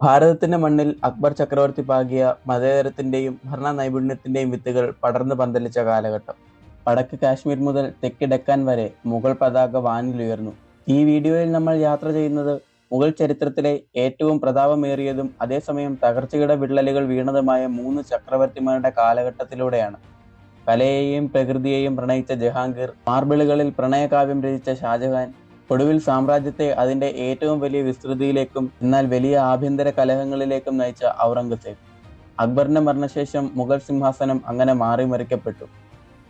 ഭാരതത്തിന്റെ മണ്ണിൽ അക്ബർ ചക്രവർത്തി പാകിയ മതേതരത്തിന്റെയും ഭരണ നൈപുണ്യത്തിന്റെയും വിത്തുകൾ പടർന്നു പന്തലിച്ച കാലഘട്ടം. വടക്ക് കാശ്മീർ മുതൽ തെക്ക് ഡെക്കാൻ വരെ മുഗൾ പതാക വാനിലുയർന്നു. ഈ വീഡിയോയിൽ നമ്മൾ യാത്ര ചെയ്യുന്നത് മുഗൾ ചരിത്രത്തിലെ ഏറ്റവും പ്രതാപമേറിയതും അതേസമയം തകർച്ചയുടെ വിള്ളലുകൾ വീണതുമായ മൂന്ന് ചക്രവർത്തിമാരുടെ കാലഘട്ടത്തിലൂടെയാണ്. കലയെയും പ്രകൃതിയെയും പ്രണയിച്ച ജഹാംഗീർ മാർബിളുകളിൽ പ്രണയകാവ്യം രചിച്ച ഷാജഹാൻ ഒടുവിൽ സാമ്രാജ്യത്തെ അതിന്റെ ഏറ്റവും വലിയ വിസ്തൃതിയിലേക്കും എന്നാൽ വലിയ ആഭ്യന്തര കലഹങ്ങളിലേക്കും നയിച്ച ഔറംഗസേബ്. അക്ബറിന്റെ മരണശേഷം മുഗൾ സിംഹാസനം അങ്ങനെ മാറിമറിക്കപ്പെട്ടു.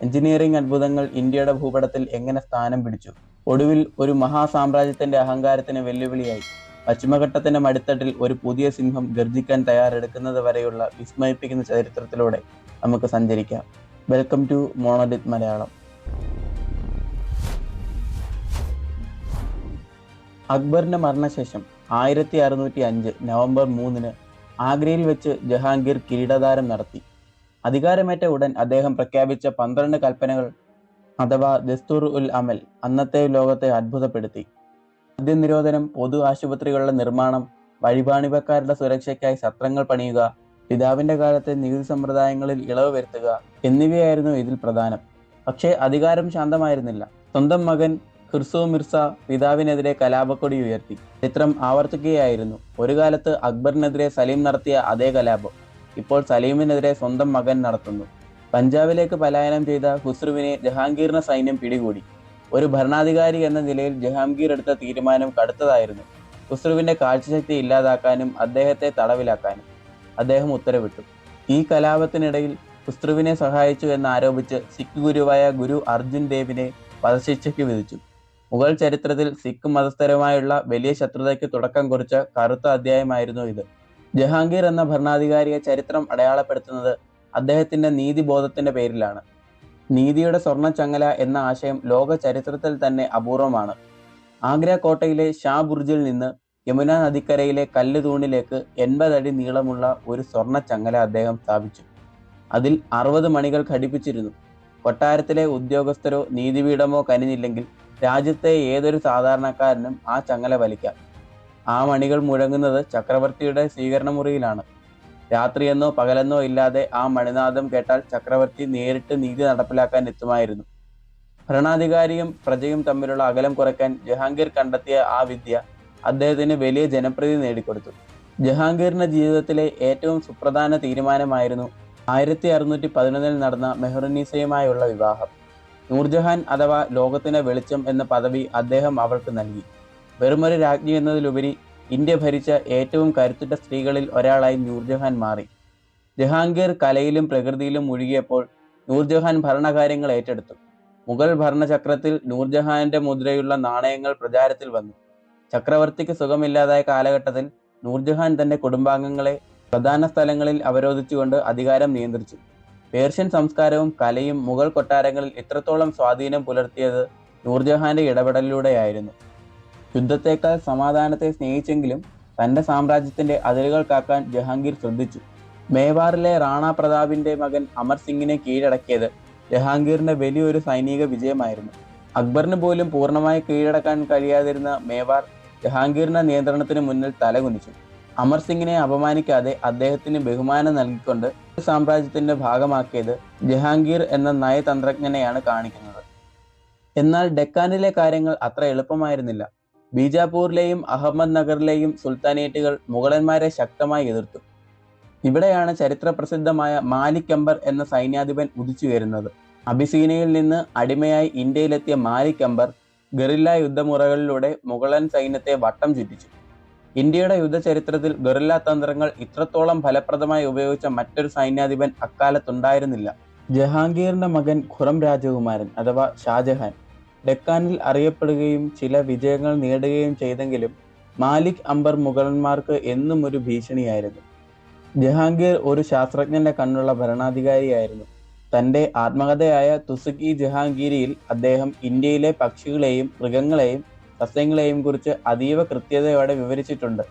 എഞ്ചിനീയറിംഗ് അത്ഭുതങ്ങൾ ഇന്ത്യയുടെ ഭൂപടത്തിൽ എങ്ങനെ സ്ഥാനം പിടിച്ചു? ഒടുവിൽ ഒരു മഹാസാമ്രാജ്യത്തിന്റെ അഹങ്കാരത്തിന് വെല്ലുവിളിയായി. പശ്ചിമഘട്ടത്തിന്റെ മടിത്തട്ടിൽ ഒരു പുതിയ സിംഹം ഗർജിക്കാൻ തയ്യാറെടുക്കുന്നത് വരെയുള്ള വിസ്മയിപ്പിക്കുന്ന ചരിത്രത്തിലൂടെ നമുക്ക് സഞ്ചരിക്കാം. Welcome to Monolith Malayalam. അക്ബറിന്റെ മരണശേഷം ആയിരത്തി അറുന്നൂറ്റി അഞ്ച് നവംബർ മൂന്നിന് ആഗ്രയിൽ വെച്ച് ജഹാംഗീർ കിരീടധാരം നടത്തി. അധികാരമേറ്റ ഉടൻ അദ്ദേഹം പ്രഖ്യാപിച്ച പന്ത്രണ്ട് കൽപ്പനകൾ അഥവാ ദസ്തൂർ ഉൽ അമൽ അന്നത്തെ ലോകത്തെ അത്ഭുതപ്പെടുത്തി. മദ്യനിരോധനം പൊതു ആശുപത്രികളുടെ നിർമ്മാണം വഴിപാണിവക്കാരുടെ സുരക്ഷയ്ക്കായി സത്രങ്ങൾ പണിയുക പിതാവിന്റെ കാലത്തെ നികുതി സമ്പ്രദായങ്ങളിൽ ഇളവ് വരുത്തുക എന്നിവയായിരുന്നു ഇതിൽ പ്രധാനം. പക്ഷേ അധികാരം ശാന്തമായിരുന്നില്ല. സ്വന്തം മകൻ ഖിർസു മിർസ പിതാവിനെതിരെ കലാപക്കൊടി ഉയർത്തി. ചിത്രം ആവർത്തിക്കുകയായിരുന്നു. ഒരു കാലത്ത് അക്ബറിനെതിരെ സലീം നടത്തിയ അതേ കലാപം ഇപ്പോൾ സലീമിനെതിരെ സ്വന്തം മകൻ നടത്തുന്നു. പഞ്ചാബിലേക്ക് പലായനം ചെയ്ത ഹുസ്രുവിനെ ജഹാംഗീറിന് സൈന്യം പിടികൂടി. ഒരു ഭരണാധികാരി എന്ന നിലയിൽ ജഹാംഗീർ എടുത്ത തീരുമാനം കടുത്തതായിരുന്നു. ഖുസ്രുവിന്റെ കാഴ്ചശക്തി ഇല്ലാതാക്കാനും അദ്ദേഹത്തെ തടവിലാക്കാനും അദ്ദേഹം ഉത്തരവിട്ടു. ഈ കലാപത്തിനിടയിൽ ഖുസ്രുവിനെ സഹായിച്ചു എന്നാരോപിച്ച് സിഖ് ഗുരുവായ ഗുരു അർജുൻ ദേവിനെ വധശിക്ഷയ്ക്ക് വിധിച്ചു. മുഗൾ ചരിത്രത്തിൽ സിഖ് മതസ്ഥരുമായുള്ള വലിയ ശത്രുതയ്ക്ക് തുടക്കം കുറിച്ച കറുത്ത അധ്യായമായിരുന്നു ഇത്. ജഹാംഗീർ എന്ന ഭരണാധികാരിയെ ചരിത്രം അടയാളപ്പെടുത്തുന്നത് അദ്ദേഹത്തിന്റെ നീതിബോധത്തിന്റെ പേരിലാണ്. നീതിയുടെ സ്വർണച്ചങ്ങല എന്ന ആശയം ലോക ചരിത്രത്തിൽ തന്നെ അപൂർവമാണ്. ആഗ്ര കോട്ടയിലെ ഷാ ബുർജിൽ നിന്ന് യമുന നദിക്കരയിലെ കല്ല് തൂണിലേക്ക് എൺപത് അടി നീളമുള്ള ഒരു സ്വർണ ചങ്ങല അദ്ദേഹം സ്ഥാപിച്ചു. അതിൽ അറുപത് മണികൾ ഘടിപ്പിച്ചിരുന്നു. കൊട്ടാരത്തിലെ ഉദ്യോഗസ്ഥരോ നീതിപീഠമോ കനിഞ്ഞില്ലെങ്കിൽ രാജ്യത്തെ ഏതൊരു സാധാരണക്കാരനും ആ ചങ്ങല വലിക്കാം. ആ മണികൾ മുഴങ്ങുന്നത് ചക്രവർത്തിയുടെ സ്വീകരണ മുറിയിലാണ് രാത്രിയെന്നോ പകലെന്നോ ഇല്ലാതെ ആ മണിനാദം കേട്ടാൽ ചക്രവർത്തി നേരിട്ട് നീതി നടപ്പിലാക്കാൻ എത്തുമായിരുന്നു. ഭരണാധികാരിയും പ്രജയും തമ്മിലുള്ള അകലം കുറയ്ക്കാൻ ജഹാംഗീർ കണ്ടെത്തിയ ആ വിദ്യ അദ്ദേഹത്തിന് വലിയ ജനപ്രീതി നേടിക്കൊടുത്തു. ജഹാംഗീറിന്റെ ജീവിതത്തിലെ ഏറ്റവും സുപ്രധാന തീരുമാനമായിരുന്നു ആയിരത്തി അറുന്നൂറ്റി പതിനൊന്നിൽ നടന്ന മെഹറുന്നീസയുമായുള്ള വിവാഹം. നൂർജഹാൻ അഥവാ ലോകത്തിന്റെ വെളിച്ചം എന്ന പദവി അദ്ദേഹം അവൾക്ക് നൽകി. വെറുമൊരു രാജ്ഞി എന്നതിലുപരി ഇന്ത്യ ഭരിച്ച ഏറ്റവും കരുത്തുറ്റ സ്ത്രീകളിൽ ഒരാളായി നൂർജഹാൻ മാറി. ജഹാംഗീർ കലയിലും പ്രകൃതിയിലും മുഴുകിയപ്പോൾ നൂർജഹാൻ ഭരണകാര്യങ്ങൾ ഏറ്റെടുത്തു. മുഗൾ ഭരണചക്രത്തിൽ നൂർജഹാന്റെ മുദ്രയുള്ള നാണയങ്ങൾ പ്രചാരത്തിൽ വന്നു. ചക്രവർത്തിക്ക് സുഖമില്ലാതായ കാലഘട്ടത്തിൽ നൂർജഹാൻ തന്റെ കുടുംബാംഗങ്ങളെ പ്രധാന സ്ഥലങ്ങളിൽ അവരോധിച്ചുകൊണ്ട് അധികാരം നിയന്ത്രിച്ചു. പേർഷ്യൻ സംസ്കാരവും കലയും മുഗൾ കൊട്ടാരങ്ങളിൽ എത്രത്തോളം സ്വാധീനം പുലർത്തിയത് നൂർജഹാന്റെ ഇടപെടലിലൂടെയായിരുന്നു. യുദ്ധത്തേക്കാൾ സമാധാനത്തെ സ്നേഹിച്ചെങ്കിലും തന്റെ സാമ്രാജ്യത്തിന്റെ അതിരുകൾ കാക്കാൻ ജഹാംഗീർ ശ്രദ്ധിച്ചു. മേവാറിലെ റാണ പ്രതാപിന്റെ മകൻ അമർ സിംഗിനെ കീഴടക്കിയത് ജഹാംഗീറിന്റെ വലിയൊരു സൈനിക വിജയമായിരുന്നു. അക്ബറിന് പോലും പൂർണമായി കീഴടക്കാൻ കഴിയാതിരുന്ന മേവാർ ജഹാംഗീറിന്റെ നിയന്ത്രണത്തിന് മുന്നിൽ തലകുനിച്ചു. അമർ സിംഗിനെ അപമാനിക്കാതെ അദ്ദേഹത്തിന് ബഹുമാനം നൽകിക്കൊണ്ട് സാമ്രാജ്യത്തിന്റെ ഭാഗമാക്കിയത് ജഹാംഗീർ എന്ന നയതന്ത്രജ്ഞനെയാണ് കാണിക്കുന്നത്. എന്നാൽ ഡെക്കാനിലെ കാര്യങ്ങൾ അത്ര എളുപ്പമായിരുന്നില്ല. ബീജാപൂരിലെയും അഹമ്മദ് നഗറിലെയും സുൽത്താനേറ്റുകൾ മുഗളന്മാരെ ശക്തമായി എതിർത്തു. ഇവിടെയാണ് ചരിത്ര പ്രസിദ്ധമായ മാലിക് അംബർ എന്ന സൈന്യാധിപൻ ഉദിച്ചുയരുന്നത് അബിസീനയിൽ നിന്ന് അടിമയായി ഇന്ത്യയിലെത്തിയ മാലിക് അംബർ ഗറില്ല യുദ്ധമുറകളിലൂടെ മുഗളൻ സൈന്യത്തെ വട്ടം ചുറ്റിച്ചു. ഇന്ത്യയുടെ യുദ്ധചരിത്രത്തിൽ ഗറില്ല തന്ത്രങ്ങൾ ഇത്രത്തോളം ഫലപ്രദമായി ഉപയോഗിച്ച മറ്റൊരു സൈന്യാധിപൻ അക്കാലത്തുണ്ടായിരുന്നില്ല. ജഹാംഗീറിന്റെ മകൻ ഖുറം രാജകുമാരൻ അഥവാ ഷാജഹാൻ ഡെക്കാനിൽ അറിയപ്പെടുകയും ചില വിജയങ്ങൾ നേടുകയും ചെയ്തെങ്കിലും മാലിക് അംബർ മുഗളന്മാർക്ക് എന്നും ഒരു ഭീഷണിയായിരുന്നു. ജഹാംഗീർ ഒരു ശാസ്ത്രജ്ഞന്റെ കണ്ണുള്ള ഭരണാധികാരിയായിരുന്നു. തന്റെ ആത്മകഥയായ തുസുക്കി ജഹാംഗീരിയിൽ അദ്ദേഹം ഇന്ത്യയിലെ പക്ഷികളെയും മൃഗങ്ങളെയും സസ്യങ്ങളെയും കുറിച്ച് അതീവ കൃത്യതയോടെ വിവരിച്ചിട്ടുണ്ട്.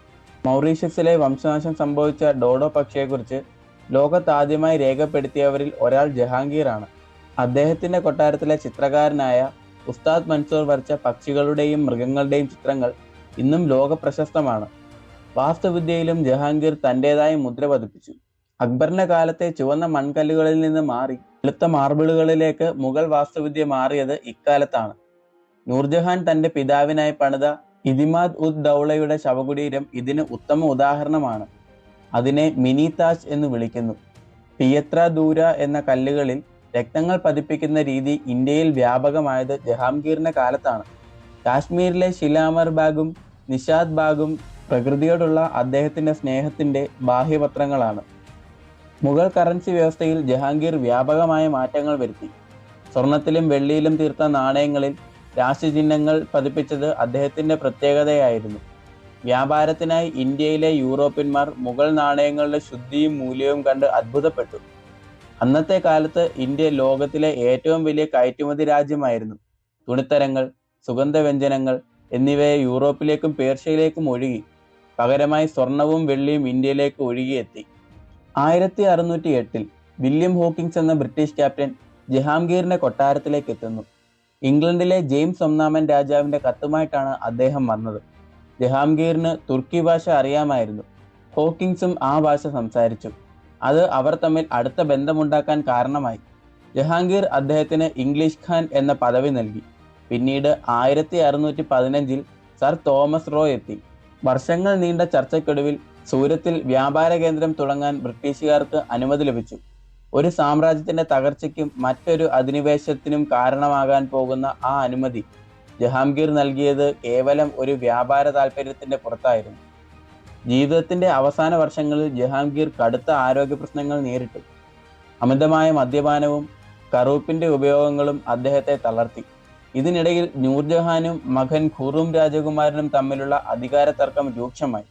മൗറീഷ്യസിലെ വംശനാശം സംഭവിച്ച ഡോഡോ പക്ഷിയെക്കുറിച്ച് ലോകത്താദ്യമായി രേഖപ്പെടുത്തിയവരിൽ ഒരാൾ ജഹാംഗീറാണ്. അദ്ദേഹത്തിന്റെ കൊട്ടാരത്തിലെ ചിത്രകാരനായ ഉസ്താദ് മൻസൂർ വരച്ച പക്ഷികളുടെയും മൃഗങ്ങളുടെയും ചിത്രങ്ങൾ ഇന്നും ലോക പ്രശസ്തമാണ് വാസ്തുവിദ്യയിലും ജഹാംഗീർ തന്റേതായ മുദ്ര പതിപ്പിച്ചു. അക്ബറിന്റെ കാലത്തെ ചുവന്ന മൺകല്ലുകളിൽ നിന്ന് മാറി വെളുത്ത മാർബിളുകളിലേക്ക് മുഗൾ വാസ്തുവിദ്യ മാറിയത് ഇക്കാലത്താണ്. നൂർജഹാൻ തന്റെ പിതാവിനായി പണിത ഇതിമാദ് ഉദ് ദൗളയുടെ ശവകുടീരം ഇതിന് ഉത്തമ ഉദാഹരണമാണ്. അതിനെ മിനി താജ് എന്ന് വിളിക്കുന്നു. പിയത്ര ദൂര എന്ന കല്ലുകളിൽ രക്തങ്ങൾ പതിപ്പിക്കുന്ന രീതി ഇന്ത്യയിൽ വ്യാപകമായത് ജഹാംഗീറിന്റെ കാലത്താണ്. കാശ്മീരിലെ ശിലാമർ ബാഗും നിഷാദ് ബാഗും പ്രകൃതിയോടുള്ള അദ്ദേഹത്തിന്റെ സ്നേഹത്തിന്റെ ബാഹ്യപത്രങ്ങളാണ്. മുഗൾ കറൻസി വ്യവസ്ഥയിൽ ജഹാംഗീർ വ്യാപകമായ മാറ്റങ്ങൾ വരുത്തി. സ്വർണത്തിലും വെള്ളിയിലും തീർത്ത നാണയങ്ങളിൽ രാശിചിഹ്നങ്ങൾ പതിപ്പിച്ചത് അദ്ദേഹത്തിന്റെ പ്രത്യേകതയായിരുന്നു. വ്യാപാരത്തിനായി ഇന്ത്യയിലെ യൂറോപ്യന്മാർ മുഗൾ നാണയങ്ങളുടെ ശുദ്ധിയും മൂല്യവും കണ്ട് അത്ഭുതപ്പെട്ടു. അന്നത്തെ കാലത്ത് ഇന്ത്യ ലോകത്തിലെ ഏറ്റവും വലിയ കയറ്റുമതി രാജ്യമായിരുന്നു. തുണിത്തരങ്ങൾ സുഗന്ധവ്യഞ്ജനങ്ങൾ എന്നിവയെ യൂറോപ്പിലേക്കും പേർഷ്യയിലേക്കും ഒഴുകി പകരമായി സ്വർണവും വെള്ളിയും ഇന്ത്യയിലേക്ക് ഒഴുകിയെത്തി. ആയിരത്തി അറുന്നൂറ്റി എട്ടിൽ വില്യം ഹോക്കിങ്സ് എന്ന ബ്രിട്ടീഷ് ക്യാപ്റ്റൻ ജഹാംഗീറിന്റെ കൊട്ടാരത്തിലേക്ക് എത്തുന്നു. ഇംഗ്ലണ്ടിലെ ജെയിംസ് ഒന്നാമൻ രാജാവിന്റെ കത്തുമായിട്ടാണ് അദ്ദേഹം വന്നത്. ജഹാംഗീറിന് തുർക്കി ഭാഷ അറിയാമായിരുന്നു. ഹോക്കിങ്സും ആ ഭാഷ സംസാരിച്ചു. അത് അവർ തമ്മിൽ അടുത്ത ബന്ധമുണ്ടാക്കാൻ കാരണമായി. ജഹാംഗീർ അദ്ദേഹത്തിന് ഇംഗ്ലീഷ് ഖാൻ എന്ന പദവി നൽകി. പിന്നീട് ആയിരത്തി അറുന്നൂറ്റി പതിനഞ്ചിൽ സർ തോമസ് റോ എത്തി. വർഷങ്ങൾ നീണ്ട ചർച്ചയ്ക്കൊടുവിൽ സൂരത്തിൽ വ്യാപാര കേന്ദ്രം തുടങ്ങാൻ ബ്രിട്ടീഷുകാർക്ക് അനുമതി ലഭിച്ചു. ഒരു സാമ്രാജ്യത്തിന്റെ തകർച്ചയ്ക്കും മറ്റൊരു അധിനിവേശത്തിനും കാരണമാകാൻ പോകുന്ന ആ അനുമതി ജഹാംഗീർ നൽകിയത് കേവലം ഒരു വ്യാപാര താല്പര്യത്തിന്റെ പുറത്തായിരുന്നു. ജീവിതത്തിന്റെ അവസാന വർഷങ്ങളിൽ ജഹാംഗീർ കടുത്ത ആരോഗ്യ പ്രശ്നങ്ങൾ നേരിട്ടു. അമിതമായ മദ്യപാനവും കറൂപ്പിന്റെ ഉപയോഗങ്ങളും അദ്ദേഹത്തെ തളർത്തി. ഇതിനിടയിൽ നൂർജഹാനും മകൻ ഖുറും രാജകുമാരനും തമ്മിലുള്ള അധികാര തർക്കം രൂക്ഷമായി.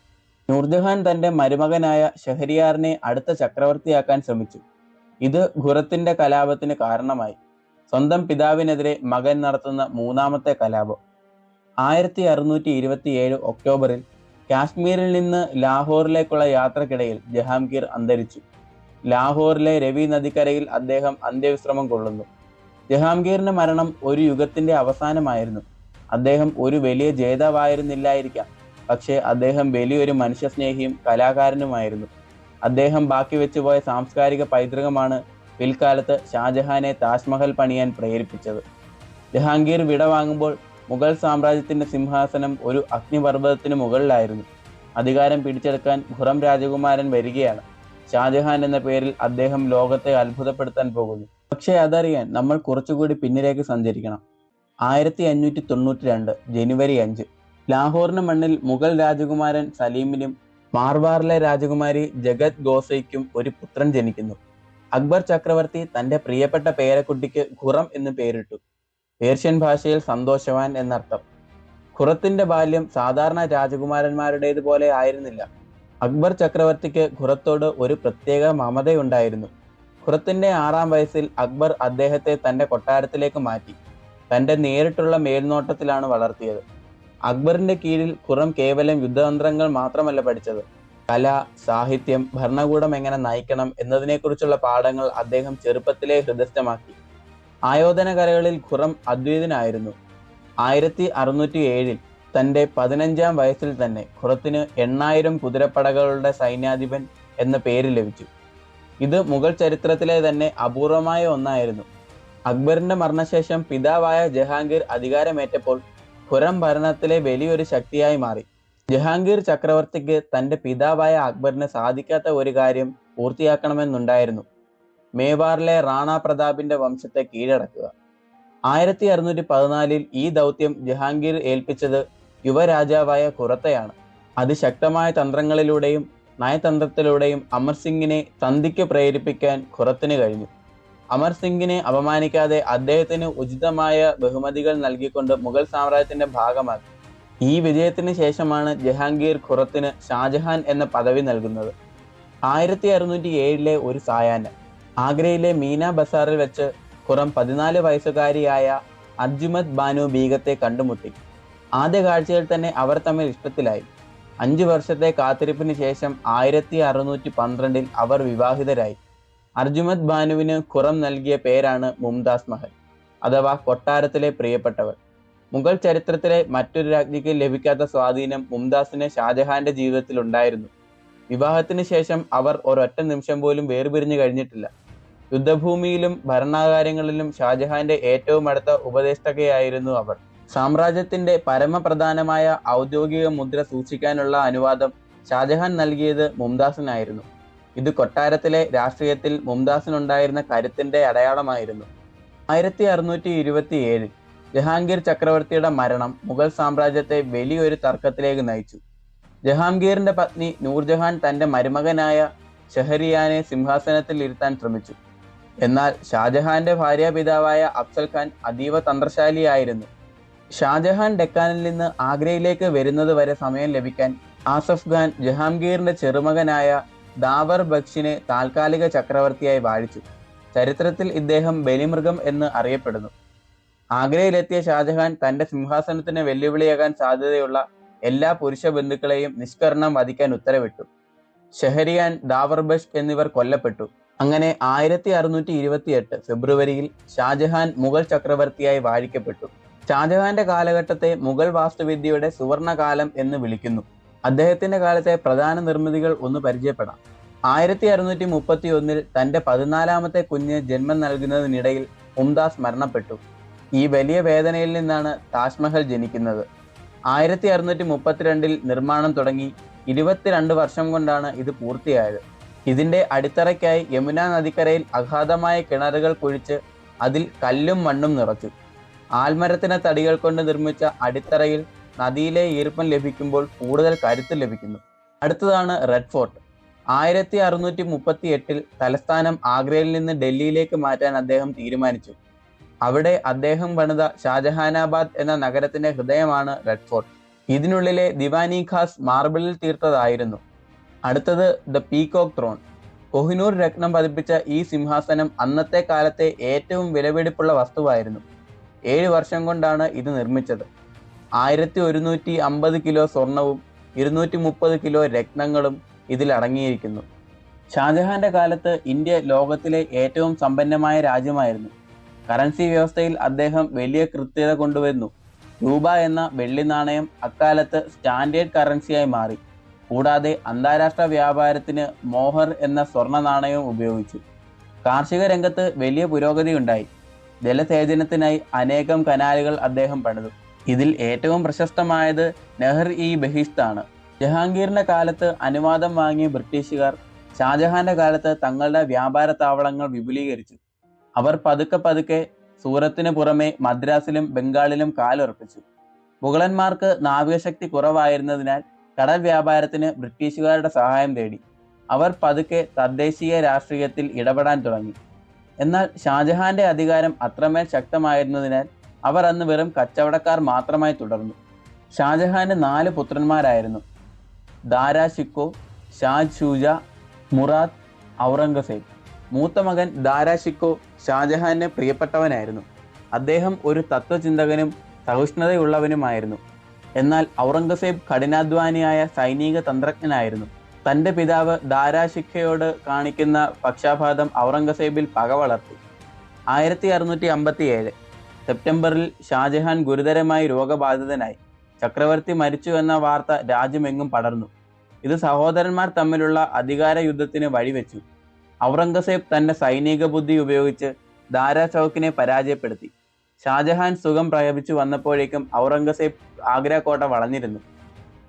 നൂർജഹാൻ തന്റെ മരുമകനായ ഷഹരിയാറിനെ അടുത്ത ചക്രവർത്തിയാക്കാൻ ശ്രമിച്ചു. ഇത് ഖുറത്തിന്റെ കലാപത്തിന് കാരണമായി. സ്വന്തം പിതാവിനെതിരെ മകൻ നടത്തുന്ന മൂന്നാമത്തെ കലാപം. ആയിരത്തി അറുന്നൂറ്റി ഇരുപത്തിയേഴ് ഒക്ടോബറിൽ കാശ്മീരിൽ നിന്ന് ലാഹോറിലേക്കുള്ള യാത്രക്കിടയിൽ ജഹാംഗീർ അന്തരിച്ചു. ലാഹോറിലെ രവി നദിക്കരയിൽ അദ്ദേഹം അന്ത്യവിശ്രമം കൊള്ളുന്നു. ജഹാംഗീറിന്റെ മരണം ഒരു യുഗത്തിന്റെ അവസാനമായിരുന്നു. അദ്ദേഹം ഒരു വലിയ ജേതാവായിരുന്നില്ലായിരിക്കാം. പക്ഷേ അദ്ദേഹം വലിയൊരു മനുഷ്യസ്നേഹിയും കലാകാരനുമായിരുന്നു. അദ്ദേഹം ബാക്കി വെച്ചുപോയ സാംസ്കാരിക പൈതൃകമാണ് പിൽക്കാലത്ത് ഷാജഹാനെ താജ്മഹൽ പണിയാൻ പ്രേരിപ്പിച്ചത്. ജഹാംഗീർ വിടവാങ്ങുമ്പോൾ മുഗൾ സാമ്രാജ്യത്തിന്റെ സിംഹാസനം ഒരു അഗ്നിപർവതത്തിന് മുകളിലായിരുന്നു. അധികാരം പിടിച്ചെടുക്കാൻ ഖുറം രാജകുമാരൻ വരികയാണ്. ഷാജഹാൻ എന്ന പേരിൽ അദ്ദേഹം ലോകത്തെ അത്ഭുതപ്പെടുത്താൻ പോകുന്നു. പക്ഷേ അതറിയാൻ നമ്മൾ കുറച്ചുകൂടി പിന്നിലേക്ക് സഞ്ചരിക്കണം. ആയിരത്തി അഞ്ഞൂറ്റി തൊണ്ണൂറ്റി രണ്ട് ജനുവരി അഞ്ച്. ലാഹോറിന് മണ്ണിൽ മുഗൾ രാജകുമാരൻ സലീമിനും മാർവാറിലെ രാജകുമാരി ജഗത് ഗോസയ്ക്കും ഒരു പുത്രൻ ജനിക്കുന്നു. അക്ബർ ചക്രവർത്തി തന്റെ പ്രിയപ്പെട്ട പേരക്കുട്ടിക്ക് ഖുറം എന്ന് പേരിട്ടു. പേർഷ്യൻ ഭാഷയിൽ സന്തോഷവാൻ എന്നർത്ഥം. ഖുറത്തിന്റെ ബാല്യം സാധാരണ രാജകുമാരന്മാരുടേതുപോലെ ആയിരുന്നില്ല. അക്ബർ ചക്രവർത്തിക്ക് ഖുറത്തോട് ഒരു പ്രത്യേക മമതയുണ്ടായിരുന്നു. ഖുറത്തിന്റെ ആറാം വയസ്സിൽ അക്ബർ അദ്ദേഹത്തെ തന്റെ കൊട്ടാരത്തിലേക്ക് മാറ്റി. തന്റെ നേരിട്ടുള്ള മേൽനോട്ടത്തിലാണ് വളർത്തിയത്. അക്ബറിന്റെ കീഴിൽ ഖുറം കേവലം യുദ്ധതന്ത്രങ്ങൾ മാത്രമല്ല പഠിച്ചത്. കല സാഹിത്യം ഭരണകൂടം എങ്ങനെ നയിക്കണം എന്നതിനെക്കുറിച്ചുള്ള പാഠങ്ങൾ അദ്ദേഹം ചെറുപ്പത്തിലെ ഹൃദയസ്ഥമാക്കി. ആയോധന കലകളിൽ ഖുറം അദ്വൈതനായിരുന്നു. ആയിരത്തി അറുന്നൂറ്റി ഏഴിൽ തന്റെ പതിനഞ്ചാം വയസ്സിൽ തന്നെ ഖുറത്തിന് എണ്ണായിരം കുതിരപ്പടകളുടെ സൈന്യാധിപൻ എന്ന പേര് ലഭിച്ചു. ഇത് മുഗൾ ചരിത്രത്തിലെ തന്നെ അപൂർവമായ ഒന്നായിരുന്നു. അക്ബറിന്റെ മരണശേഷം പിതാവായ ജഹാംഗീർ അധികാരമേറ്റപ്പോൾ ഖുറം ഭരണത്തിലെ വലിയൊരു ശക്തിയായി മാറി. ജഹാംഗീർ ചക്രവർത്തിക്ക് തന്റെ പിതാവായ അക്ബറിന് സാധിക്കാത്ത ഒരു കാര്യം പൂർത്തിയാക്കണമെന്നുണ്ടായിരുന്നു. മേവാറിലെ റാണ പ്രതാപിന്റെ വംശത്തെ കീഴടക്കുക. ആയിരത്തി അറുന്നൂറ്റി പതിനാലിൽ ഈ ദൗത്യം ജഹാംഗീർ ഏൽപ്പിച്ചത് യുവരാജാവായ ഖുറത്തെയാണ്. അതിശക്തമായ തന്ത്രങ്ങളിലൂടെയും നയതന്ത്രത്തിലൂടെയും അമർ സിംഗിനെ തന്തിക്ക് പ്രേരിപ്പിക്കാൻ ഖുറത്തിന് കഴിഞ്ഞു. അമർ സിംഗിനെ അപമാനിക്കാതെ അദ്ദേഹത്തിന് ഉചിതമായ ബഹുമതികൾ നൽകിക്കൊണ്ട് മുഗൾ സാമ്രാജ്യത്തിന്റെ ഭാഗമാക്കി. ഈ വിജയത്തിന് ശേഷമാണ് ജഹാംഗീർ ഖുറത്തിന് ഷാജഹാൻ എന്ന പദവി നൽകുന്നത്. ആയിരത്തി അറുന്നൂറ്റി ഏഴിലെ ഒരു സായാഹ്നം. ആഗ്രയിലെ മീന ബസാറിൽ വെച്ച് ഖുറം പതിനാല് വയസ്സുകാരിയായ അർജുമത് ബാനു ബീഗത്തെ കണ്ടുമുട്ടി. ആദ്യ കാഴ്ചയിൽ തന്നെ അവർ തമ്മിൽ ഇഷ്ടത്തിലായി. അഞ്ചു വർഷത്തെ കാത്തിരിപ്പിന് ശേഷം ആയിരത്തി അറുന്നൂറ്റി പന്ത്രണ്ടിൽ അവർ വിവാഹിതരായി. അർജുമത് ബാനുവിന് കുറം നൽകിയ പേരാണ് മുംതാസ് മഹൽ അഥവാ കൊട്ടാരത്തിലെ പ്രിയപ്പെട്ടവർ. മുഗൾ ചരിത്രത്തിലെ മറ്റൊരു രാജ്ഞിക്ക് ലഭിക്കാത്ത സ്വാധീനം മുംതാസിന് ഷാജഹാന്റെ ജീവിതത്തിൽ ഉണ്ടായിരുന്നു. വിവാഹത്തിന് ശേഷം അവർ ഒരൊറ്റ നിമിഷം പോലും വേർപിരിഞ്ഞു കഴിഞ്ഞിട്ടില്ല. യുദ്ധഭൂമിയിലും ഭരണാകാര്യങ്ങളിലും ഷാജഹാന്റെ ഏറ്റവും അടുത്ത ഉപദേഷ്ടകയായിരുന്നു അവർ. സാമ്രാജ്യത്തിന്റെ പരമപ്രധാനമായ ഔദ്യോഗിക മുദ്ര സൂക്ഷിക്കാനുള്ള അനുവാദം ഷാജഹാൻ നൽകിയത് മുംതാസിനായിരുന്നു. ഇത് കൊട്ടാരത്തിലെ രാഷ്ട്രീയത്തിൽ മുംതാസിനുണ്ടായിരുന്ന കരുത്തിന്റെ അടയാളമായിരുന്നു. ആയിരത്തി അറുന്നൂറ്റി ഇരുപത്തി ഏഴിൽ ജഹാംഗീർ ചക്രവർത്തിയുടെ മരണം മുഗൾ സാമ്രാജ്യത്തെ വലിയൊരു തർക്കത്തിലേക്ക് നയിച്ചു. ജഹാംഗീറിന്റെ പത്നി നൂർജഹാൻ തന്റെ മരുമകനായ ഷഹരിയാനെ സിംഹാസനത്തിൽ ഇരുത്താൻ ശ്രമിച്ചു. എന്നാൽ ഷാജഹാന്റെ ഭാര്യാപിതാവായ അഫ്സൽ ഖാൻ അതീവ തന്ത്രശാലിയായിരുന്നു. ഷാജഹാൻ ഡെക്കാനിൽ നിന്ന് ആഗ്രയിലേക്ക് വരുന്നത് വരെ സമയം ലഭിക്കാൻ ആസഫ് ഖാൻ ജഹാംഗീറിന്റെ ചെറുമകനായ ദാവർ ബക്ഷിനെ താൽക്കാലിക ചക്രവർത്തിയായി വാഴിച്ചു. ചരിത്രത്തിൽ ഇദ്ദേഹം ബലിമൃഗം എന്ന് അറിയപ്പെടുന്നു. ആഗ്രയിലെത്തിയ ഷാജഹാൻ തന്റെ സിംഹാസനത്തിന് വെല്ലുവിളിയാകാൻ സാധ്യതയുള്ള എല്ലാ പുരുഷ ബന്ധുക്കളെയും നിഷ്കരണം വധിക്കാൻ ഉത്തരവിട്ടു. ഷെഹരിയാൻ ദാവർബഷ് എന്നിവർ കൊല്ലപ്പെട്ടു. അങ്ങനെ ആയിരത്തി അറുന്നൂറ്റി ഇരുപത്തി എട്ട് ഫെബ്രുവരിയിൽ ഷാജഹാൻ മുഗൾ ചക്രവർത്തിയായി വാഴിക്കപ്പെട്ടു. ഷാജഹാന്റെ കാലഘട്ടത്തെ മുഗൾ വാസ്തുവിദ്യയുടെ സുവർണകാലം എന്ന് വിളിക്കുന്നു. അദ്ദേഹത്തിന്റെ കാലത്തെ പ്രധാന നിർമ്മിതികൾ ഒന്ന് പരിചയപ്പെടാം. ആയിരത്തി അറുന്നൂറ്റി മുപ്പത്തി ഒന്നിൽ തന്റെ പതിനാലാമത്തെ കുഞ്ഞ് ജന്മം നൽകുന്നതിനിടയിൽ മുംതാസ് മരണപ്പെട്ടു. ഈ വലിയ വേദനയിൽ നിന്നാണ് താജ്മഹൽ ജനിക്കുന്നത്. ആയിരത്തി അറുന്നൂറ്റി മുപ്പത്തിരണ്ടിൽ നിർമ്മാണം തുടങ്ങി ഇരുപത്തിരണ്ട് വർഷം കൊണ്ടാണ് ഇത് പൂർത്തിയായത്. ഇതിന്റെ അടിത്തറയ്ക്കായി യമുന നദിക്കരയിൽ അഗാധമായ കിണറുകൾ കുഴിച്ച് അതിൽ കല്ലും മണ്ണും നിറച്ചു. ആൽമരത്തിന് തടികൾ കൊണ്ട് നിർമ്മിച്ച അടിത്തറയിൽ നദിയിലെ ഈർപ്പം ലഭിക്കുമ്പോൾ കൂടുതൽ കരുത്ത് ലഭിക്കുന്നു. അടുത്തതാണ് റെഡ് ഫോർട്ട്. ആയിരത്തി അറുന്നൂറ്റി മുപ്പത്തി എട്ടിൽ തലസ്ഥാനം ആഗ്രയിൽ നിന്ന് ഡൽഹിയിലേക്ക് മാറ്റാൻ അദ്ദേഹം തീരുമാനിച്ചു. അവിടെ അദ്ദേഹം പണിത ഷാജഹാനാബാദ് എന്ന നഗരത്തിന്റെ ഹൃദയമാണ് റെഡ് ഫോർട്ട്. ഇതിനുള്ളിലെ ദിവാനി ഖാസ് മാർബിളിൽ തീർത്തതായിരുന്നു. അടുത്തത് ദ പീകോക്ക് ത്രോൺ. കൊഹിനൂർ രത്നം പതിപ്പിച്ച ഈ സിംഹാസനം അന്നത്തെ കാലത്തെ ഏറ്റവും വിലപിടിപ്പുള്ള വസ്തുവായിരുന്നു. ഏഴ് വർഷം കൊണ്ടാണ് ഇത് നിർമ്മിച്ചത്. ആയിരത്തി ഒരുന്നൂറ്റി അമ്പത് കിലോ സ്വർണവും ഇരുന്നൂറ്റി മുപ്പത് കിലോ രത്നങ്ങളും ഇതിൽ അടങ്ങിയിരിക്കുന്നു. ഷാജഹാന്റെ കാലത്ത് ഇന്ത്യ ലോകത്തിലെ ഏറ്റവും സമ്പന്നമായ രാജ്യമായിരുന്നു. കറൻസി വ്യവസ്ഥയിൽ അദ്ദേഹം വലിയ കൃത്യത കൊണ്ടുവരുന്നു. രൂപ എന്ന വെള്ളി നാണയം അക്കാലത്ത് സ്റ്റാൻഡേർഡ് കറൻസിയായി മാറി. കൂടാതെ അന്താരാഷ്ട്ര വ്യാപാരത്തിന് മോഹർ എന്ന സ്വർണ നാണയവും ഉപയോഗിച്ചു. കാർഷിക രംഗത്ത് വലിയ പുരോഗതി ഉണ്ടായി ജലസേചനത്തിനായി അനേകം കനാലുകൾ അദ്ദേഹം പണിതു. ഇതിൽ ഏറ്റവും പ്രശസ്തമായത് നെഹർ ഇ ബഹിഷ്താണ്. ജഹാംഗീറിന്റെ കാലത്ത് അനുവാദം വാങ്ങിയ ബ്രിട്ടീഷുകാർ ഷാജഹാന്റെ കാലത്ത് തങ്ങളുടെ വ്യാപാര താവളങ്ങൾ വിപുലീകരിച്ചു. അവർ പതുക്കെ പതുക്കെ സൂറത്തിന് പുറമെ മദ്രാസിലും ബംഗാളിലും കാലുറപ്പിച്ചു. മുഗളന്മാർക്ക് നാവികശക്തി കുറവായിരുന്നതിനാൽ കടൽ വ്യാപാരത്തിന് ബ്രിട്ടീഷുകാരുടെ സഹായം തേടി. അവർ പതുക്കെ തദ്ദേശീയ രാഷ്ട്രീയത്തിൽ ഇടപെടാൻ തുടങ്ങി. എന്നാൽ ഷാജഹാന്റെ അധികാരം അത്രമേൽ ശക്തമായിരുന്നതിനാൽ അവർ അന്ന് വെറും കച്ചവടക്കാർ മാത്രമായി തുടർന്നു. ഷാജഹാന് നാല് പുത്രന്മാരായിരുന്നു. ദാരാ ഷിക്കോ ഷാജ് ഷൂജ മുറാദ് ഔറംഗസേബ്. മൂത്ത മകൻ ദാരാ ഷിക്കോ ഷാജഹാന് പ്രിയപ്പെട്ടവനായിരുന്നു. അദ്ദേഹം ഒരു തത്വചിന്തകനും സഹിഷ്ണുതയുള്ളവനുമായിരുന്നു. എന്നാൽ ഔറംഗസേബ് കഠിനാധ്വാനിയായ സൈനിക തന്ത്രജ്ഞനായിരുന്നു. തന്റെ പിതാവ് ദാരാശിഖയോട് കാണിക്കുന്ന പക്ഷാഘാതം ഔറംഗസേബിൽ പക വളർത്തി ആയിരത്തി അറുന്നൂറ്റി അമ്പത്തി ഏഴ് സെപ്റ്റംബറിൽ ഷാജഹാൻ ഗുരുതരമായി രോഗബാധിതനായി. ചക്രവർത്തി മരിച്ചു എന്ന വാർത്ത രാജ്യമെങ്ങും പടർന്നു. ഇത് സഹോദരന്മാർ തമ്മിലുള്ള അധികാര യുദ്ധത്തിന് വഴിവെച്ചു. ഔറംഗസേബ് തന്റെ സൈനിക ബുദ്ധി ഉപയോഗിച്ച് ദാരാ ചൗക്കിനെ പരാജയപ്പെടുത്തി. ഷാജഹാൻ സുഖം പ്രാപിച്ചു വന്നപ്പോഴേക്കും ഔറംഗസേബ് ആഗ്ര കോട്ട വളഞ്ഞിരുന്നു.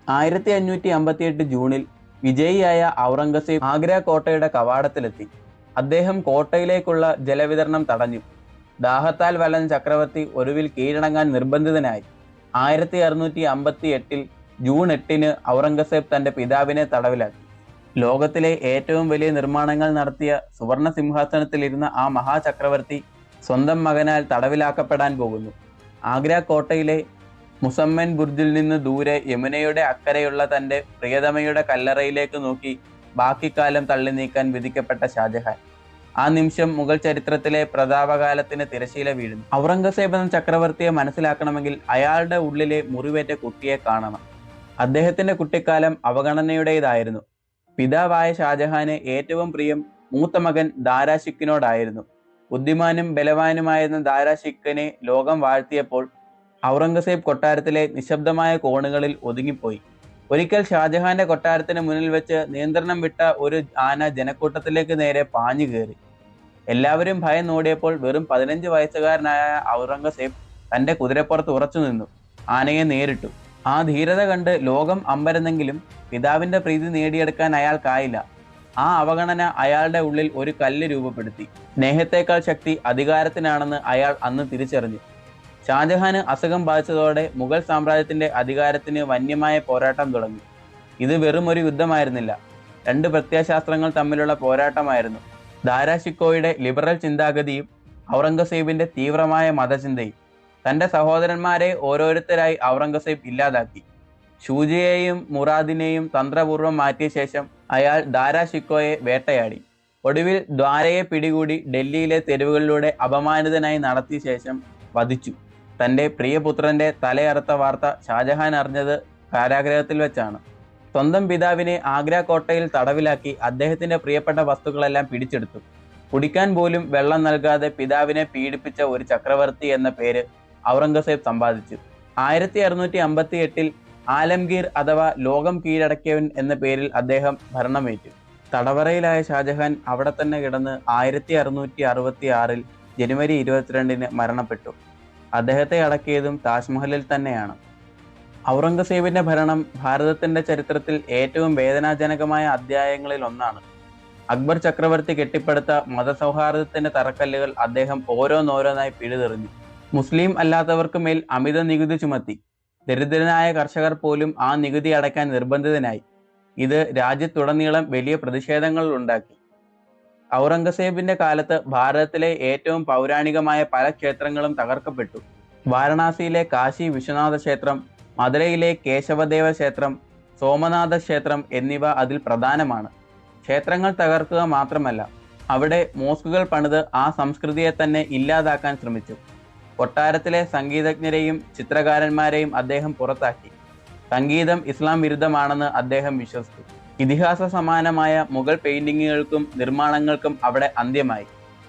ആയിരത്തി അഞ്ഞൂറ്റി അമ്പത്തിയെട്ട് ജൂണിൽ വിജയിയായ ഔറംഗസേബ് ആഗ്ര കോട്ടയുടെ കവാടത്തിലെത്തി. അദ്ദേഹം കോട്ടയിലേക്കുള്ള ജലവിതരണം തടഞ്ഞു. ദാഹത്താൽ വലഞ്ഞ ചക്രവർത്തി ഒരുവിൽ കീഴടങ്ങാൻ നിർബന്ധിതനായി. ആയിരത്തി അറുന്നൂറ്റി അമ്പത്തി എട്ടിൽ ജൂൺ എട്ടിന് ഔറംഗസേബ് തന്റെ പിതാവിനെ തടവിലാക്കി. ലോകത്തിലെ ഏറ്റവും വലിയ നിർമ്മാണങ്ങൾ നടത്തിയ സുവർണ സിംഹാസനത്തിലിരുന്ന ആ മഹാചക്രവർത്തി സ്വന്തം മകനാൽ തടവിലാക്കപ്പെടാൻ പോകുന്നു. ആഗ്ര കോട്ടയിലെ മുസമ്മൻ ബുർജിൽ നിന്ന് ദൂരെ യമുനയുടെ അക്കരയുള്ള തന്റെ പ്രിയതമയുടെ കല്ലറയിലേക്ക് നോക്കി ബാക്കിക്കാലം തള്ളി നീക്കാൻ വിധിക്കപ്പെട്ട ഷാജഹാൻ. ആ നിമിഷം മുഗൾ ചരിത്രത്തിലെ പ്രതാപകാലത്തിന് തിരശീല വീഴുന്നു. ഔറംഗസേബ് എന്ന ചക്രവർത്തിയെ മനസ്സിലാക്കണമെങ്കിൽ അയാളുടെ ഉള്ളിലെ മുറിവേറ്റ കുട്ടിയെ കാണണം. അദ്ദേഹത്തിന്റെ കുട്ടിക്കാലം അവഗണനയുടേതായിരുന്നു. പിതാവായ ഷാജഹാന് ഏറ്റവും പ്രിയം മൂത്ത മകൻ ദാരാഷിക്കിനോടായിരുന്നു ബുദ്ധിമാനും ബലവാനുമായിരുന്ന ദാരാശിഖിനെ ലോകം വാഴ്ത്തിയപ്പോൾ ഔറംഗസേബ് കൊട്ടാരത്തിലെ നിശബ്ദമായ കോണുകളിൽ ഒതുങ്ങിപ്പോയി. ഒരിക്കൽ ഷാജഹാന്റെ കൊട്ടാരത്തിന് മുന്നിൽ വെച്ച് നിയന്ത്രണം വിട്ട ഒരു ആന ജനക്കൂട്ടത്തിലേക്ക് നേരെ പാഞ്ഞു കയറി. എല്ലാവരും ഭയം നോടിയപ്പോൾ വെറും പതിനഞ്ച് വയസ്സുകാരനായ ഔറംഗസേബ് തന്റെ കുതിരപ്പുറത്ത് ഉറച്ചു നിന്നു. ആനയെ നേരിട്ടു. ആ ധീരത കണ്ട് ലോകം അമ്പരന്നെങ്കിലും പിതാവിന്റെ പ്രീതി നേടിയെടുക്കാൻ അയാൾക്കായില്ല. ആ അവഗണന അയാളുടെ ഉള്ളിൽ ഒരു കല്ല് രൂപപ്പെടുത്തി. സ്നേഹത്തേക്കാൾ ശക്തി അധികാരത്തിനാണെന്ന് അയാൾ അന്ന് തിരിച്ചറിഞ്ഞു. ഷാജഹാന് അസുഖം ബാധിച്ചതോടെ മുഗൾ സാമ്രാജ്യത്തിന്റെ അധികാരത്തിന് വന്യമായ പോരാട്ടം തുടങ്ങി. ഇത് വെറും ഒരു യുദ്ധമായിരുന്നില്ല. രണ്ട് പ്രത്യയശാസ്ത്രങ്ങൾ തമ്മിലുള്ള പോരാട്ടമായിരുന്നു. ദാരാഷിക്കോയുടെ ലിബറൽ ചിന്താഗതിയും ഔറംഗസേബിന്റെ തീവ്രമായ മതചിന്തയും തന്റെ സഹോദരന്മാരെ ഓരോരുത്തരായി ഔറംഗസേബ് ഇല്ലാതാക്കി. ഷൂജയെയും മുറാദിനെയും തന്ത്രപൂർവം മാറ്റിയ ശേഷം അയാൾ ദാരാഷിക്കോയെ വേട്ടയാടി. ഒടുവിൽ ദ്വാരയെ പിടികൂടി ഡൽഹിയിലെ തെരുവുകളിലൂടെ അപമാനിതനായി നടത്തിയ ശേഷം വധിച്ചു. തന്റെ പ്രിയപുത്രന്റെ തലയറുത്ത വാർത്ത ഷാജഹാൻ അറിഞ്ഞത് കാരാഗ്രഹത്തിൽ വെച്ചാണ്. സ്വന്തം പിതാവിനെ ആഗ്ര കോട്ടയിൽ തടവിലാക്കി അദ്ദേഹത്തിന്റെ പ്രിയപ്പെട്ട വസ്തുക്കളെല്ലാം പിടിച്ചെടുത്തു. കുടിക്കാൻ പോലും വെള്ളം നൽകാതെ പിതാവിനെ പീഡിപ്പിച്ച ഒരു ചക്രവർത്തി എന്ന പേര് ഔറംഗസേബ് സമ്പാദിച്ചു. ആയിരത്തി അറുന്നൂറ്റി അമ്പത്തി എട്ടിൽ ആലംഗീർ അഥവാ ലോകം കീഴടക്കിയവൻ എന്ന പേരിൽ അദ്ദേഹം ഭരണമേറ്റു. തടവറയിലായ ഷാജഹാൻ അവിടെ തന്നെ കിടന്ന് ആയിരത്തി അറുന്നൂറ്റി അറുപത്തി ആറിൽ ജനുവരി ഇരുപത്തിരണ്ടിന് മരണപ്പെട്ടു. അദ്ദേഹത്തെ അടക്കിയതും താജ്മഹലിൽ തന്നെയാണ്. ഔറംഗസേബിന്റെ ഭരണം ഭാരതത്തിന്റെ ചരിത്രത്തിൽ ഏറ്റവും വേദനാജനകമായ അധ്യായങ്ങളിൽ ഒന്നാണ്. അക്ബർ ചക്രവർത്തി കെട്ടിപ്പടുത്ത മതസൗഹാർദ്ദത്തിന്റെ തറക്കല്ലുകൾ അദ്ദേഹം ഓരോന്നോരോന്നായി പിഴുതെറിഞ്ഞു. മുസ്ലിം അല്ലാത്തവർക്ക് മേൽ അമിത നികുതി ചുമത്തി. ദരിദ്രനായ കർഷകർ പോലും ആ നികുതി അടയ്ക്കാൻ നിർബന്ധിതനായി. ഇത് രാജ്യത്തുടനീളം വലിയ പ്രതിഷേധങ്ങൾ ഉണ്ടാക്കി. ഔറംഗസേബിന്റെ കാലത്ത് ഭാരതത്തിലെ ഏറ്റവും പൗരാണികമായ പല ക്ഷേത്രങ്ങളും തകർക്കപ്പെട്ടു. വാരണാസിയിലെ കാശി വിശ്വനാഥ ക്ഷേത്രം മധുരയിലെ കേശവദേവ ക്ഷേത്രം സോമനാഥ ക്ഷേത്രം എന്നിവ അതിൽ പ്രധാനമാണ്. ക്ഷേത്രങ്ങൾ തകർക്കുക മാത്രമല്ല അവിടെ മോസ്കുകൾ പണിത് ആ സംസ്കൃതിയെ തന്നെ ഇല്ലാതാക്കാൻ ശ്രമിച്ചു. കൊട്ടാരത്തിലെ സംഗീതജ്ഞരെയും ചിത്രകാരന്മാരെയും അദ്ദേഹം പുറത്താക്കി. സംഗീതം ഇസ്ലാം വിരുദ്ധമാണെന്ന് അദ്ദേഹം വിശ്വസിച്ചു. ഇതിഹാസ സമാനമായ മുഗൾ പെയിന്റിങ്ങുകൾക്കും നിർമ്മാണങ്ങൾക്കും അവിടെ അന്ത്യമായി.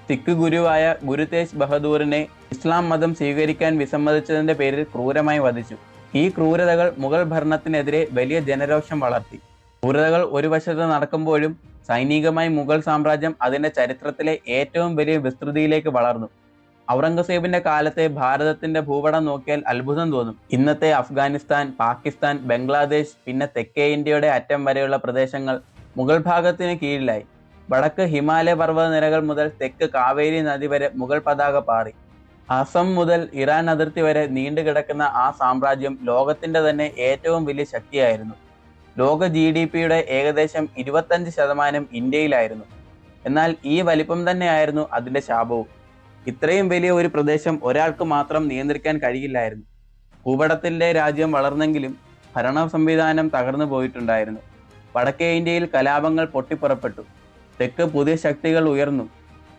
സിഖ് ഗുരുവായ ഗുരു തേജ് ബഹദൂറിനെ ഇസ്ലാം മതം സ്വീകരിക്കാൻ വിസമ്മതിച്ചതിന്റെ പേരിൽ ക്രൂരമായി വധിച്ചു. ഈ ക്രൂരതകൾ മുഗൾ ഭരണത്തിനെതിരെ വലിയ ജനരോഷം വളർത്തി. ക്രൂരതകൾ ഒരു വശത്ത് നടക്കുമ്പോഴും സൈനികമായി മുഗൾ സാമ്രാജ്യം അതിന്റെ ചരിത്രത്തിലെ ഏറ്റവും വലിയ വിസ്തൃതിയിലേക്ക് വളർന്നു. ഔറംഗസേബിന്റെ കാലത്തെ ഭാരതത്തിന്റെ ഭൂപടം നോക്കിയാൽ അത്ഭുതം തോന്നും. ഇന്നത്തെ അഫ്ഗാനിസ്ഥാൻ പാകിസ്ഥാൻ ബംഗ്ലാദേശ് പിന്നെ തെക്കേ ഇന്ത്യയുടെ അറ്റം വരെയുള്ള പ്രദേശങ്ങൾ മുഗൾ ഭാഗത്തിന് കീഴിലായി. വടക്ക് ഹിമാലയ പർവത നിരകൾ മുതൽ തെക്ക് കാവേരി നദി വരെ മുഗൾ പതാക പാറി. അസം മുതൽ ഇറാൻ അതിർത്തി വരെ നീണ്ടുകിടക്കുന്ന ആ സാമ്രാജ്യം ലോകത്തിന്റെ തന്നെ ഏറ്റവും വലിയ ശക്തിയായിരുന്നു. ലോക ജി ഡി പിയുടെ ഏകദേശം ഇരുപത്തഞ്ച് ശതമാനം ഇന്ത്യയിലായിരുന്നു. എന്നാൽ ഈ വലിപ്പം തന്നെയായിരുന്നു അതിന്റെ ശാപവും. ഇത്രയും വലിയ ഒരു പ്രദേശം ഒരാൾക്ക് മാത്രം നിയന്ത്രിക്കാൻ കഴിയില്ലായിരുന്നു. ഭൂപടത്തിന്റെ രാജ്യം വളർന്നെങ്കിലും ഭരണ സംവിധാനം തകർന്നു പോയിട്ടുണ്ടായിരുന്നു. വടക്കേ ഇന്ത്യയിൽ കലാപങ്ങൾ പൊട്ടിപ്പുറപ്പെട്ടു. തെക്ക് പുതിയ ശക്തികൾ ഉയർന്നു.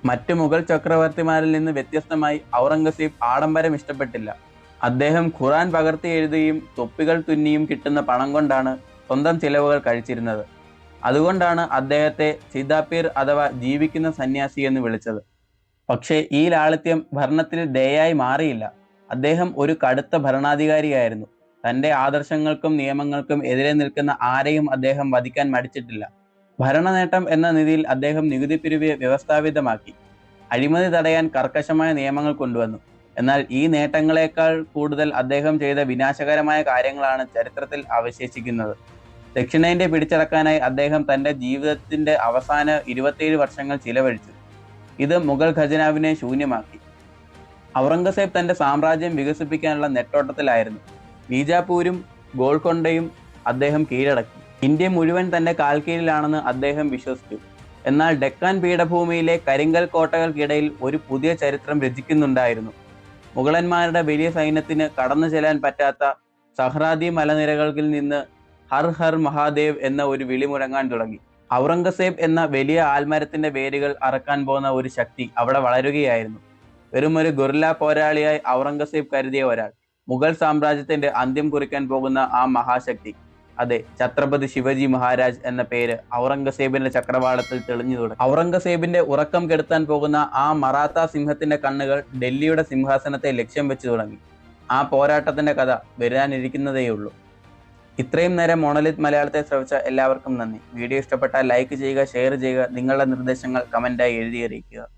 മറ്റു മുഗൾ ചക്രവർത്തിമാരിൽ നിന്ന് വ്യത്യസ്തമായി ഔറംഗസീബ് ആഡംബരം ഇഷ്ടപ്പെട്ടില്ല. അദ്ദേഹം ഖുറാൻ പകർത്തി എഴുതുകയും തൊപ്പികൾ തുന്നിയും കിട്ടുന്ന പണം കൊണ്ടാണ് സ്വന്തം ചിലവുകൾ കഴിച്ചിരുന്നത്. അതുകൊണ്ടാണ് അദ്ദേഹത്തെ സിദാപീർ അഥവാ ജീവിക്കുന്ന സന്യാസി എന്ന് വിളിച്ചത്. പക്ഷേ ഈ ലാളിത്യം ഭരണത്തിൽ ദയായി മാറിയില്ല. അദ്ദേഹം ഒരു കടുത്ത ഭരണാധികാരിയായിരുന്നു. തന്റെ ആദർശങ്ങൾക്കും നിയമങ്ങൾക്കും എതിരെ നിൽക്കുന്ന ആരെയും അദ്ദേഹം വധിക്കാൻ മടിച്ചിട്ടില്ല. ഭരണനേട്ടം എന്ന നിധിയിൽ അദ്ദേഹം നികുതി പിരിവ് വ്യവസ്ഥാപിതമാക്കി. അഴിമതി തടയാൻ കർക്കശമായ നിയമങ്ങൾ കൊണ്ടുവന്നു. എന്നാൽ ഈ നേട്ടങ്ങളെക്കാൾ കൂടുതൽ അദ്ദേഹം ചെയ്ത വിനാശകരമായ കാര്യങ്ങളാണ് ചരിത്രത്തിൽ അവശേഷിക്കുന്നത്. ദക്ഷിണേന്ത്യ പിടിച്ചടക്കാനായി അദ്ദേഹം തന്റെ ജീവിതത്തിന്റെ അവസാന ഇരുപത്തിയേഴ് വർഷങ്ങൾ ചിലവഴിച്ചു. ഇത് മുഗൾ ഖജനാവിനെ ശൂന്യമാക്കി. ഔറംഗസേബ് തന്റെ സാമ്രാജ്യം വികസിപ്പിക്കാനുള്ള നെട്ടോട്ടത്തിലായിരുന്നു. ബീജാപൂരും ഗോൾക്കൊണ്ടയും അദ്ദേഹം കീഴടക്കി. ഇന്ത്യ മുഴുവൻ തന്റെ കാൽക്കീഴിലാണെന്ന് അദ്ദേഹം വിശ്വസിച്ചു. എന്നാൽ ഡെക്കാൻ പീഠഭൂമിയിലെ കരിങ്കൽ കോട്ടകൾക്കിടയിൽ ഒരു പുതിയ ചരിത്രം രചിക്കുന്നുണ്ടായിരുന്നു. മുഗളന്മാരുടെ വലിയ സൈന്യത്തിന് കടന്നു ചെല്ലാൻ പറ്റാത്ത സഹ്രാദി മലനിരകളിൽ നിന്ന് ഹർ ഹർ മഹാദേവ് എന്ന ഒരു വിളി മുഴങ്ങാൻ തുടങ്ങി. ഔറംഗസേബ് എന്ന വലിയ ആൽമരത്തിന്റെ വേരുകൾ അറക്കാൻ പോകുന്ന ഒരു ശക്തി അവിടെ വളരുകയായിരുന്നു. വെറും ഒരു ഗുർല പോരാളിയായി ഔറംഗസേബ് കരുതിയ ഒരാൾ. മുഗൾ സാമ്രാജ്യത്തിന്റെ അന്ത്യം കുറിക്കാൻ പോകുന്ന ആ മഹാശക്തി. അതെ ഛത്രപതി ശിവജി മഹാരാജ് എന്ന പേര് ഔറംഗസേബിന്റെ ചക്രവാളത്തിൽ തെളിഞ്ഞു തുടങ്ങി. ഔറംഗസേബിന്റെ ഉറക്കം കെടുത്താൻ പോകുന്ന ആ മറാത്ത സിംഹത്തിന്റെ കണ്ണുകൾ ഡൽഹിയുടെ സിംഹാസനത്തെ ലക്ഷ്യം വെച്ചു തുടങ്ങി. ആ പോരാട്ടത്തിന്റെ കഥ വരാനിരിക്കുന്നതേയുള്ളൂ. ഇത്രയും നേരം മോണലിത് മലയാളത്തെ ശ്രവിച്ച എല്ലാവർക്കും നന്ദി. വീഡിയോ ഇഷ്ടപ്പെട്ടാൽ ലൈക്ക് ചെയ്യുക ഷെയർ ചെയ്യുക നിങ്ങളുടെ നിർദ്ദേശങ്ങൾ കമന്റായി എഴുതി അറിയിക്കുക.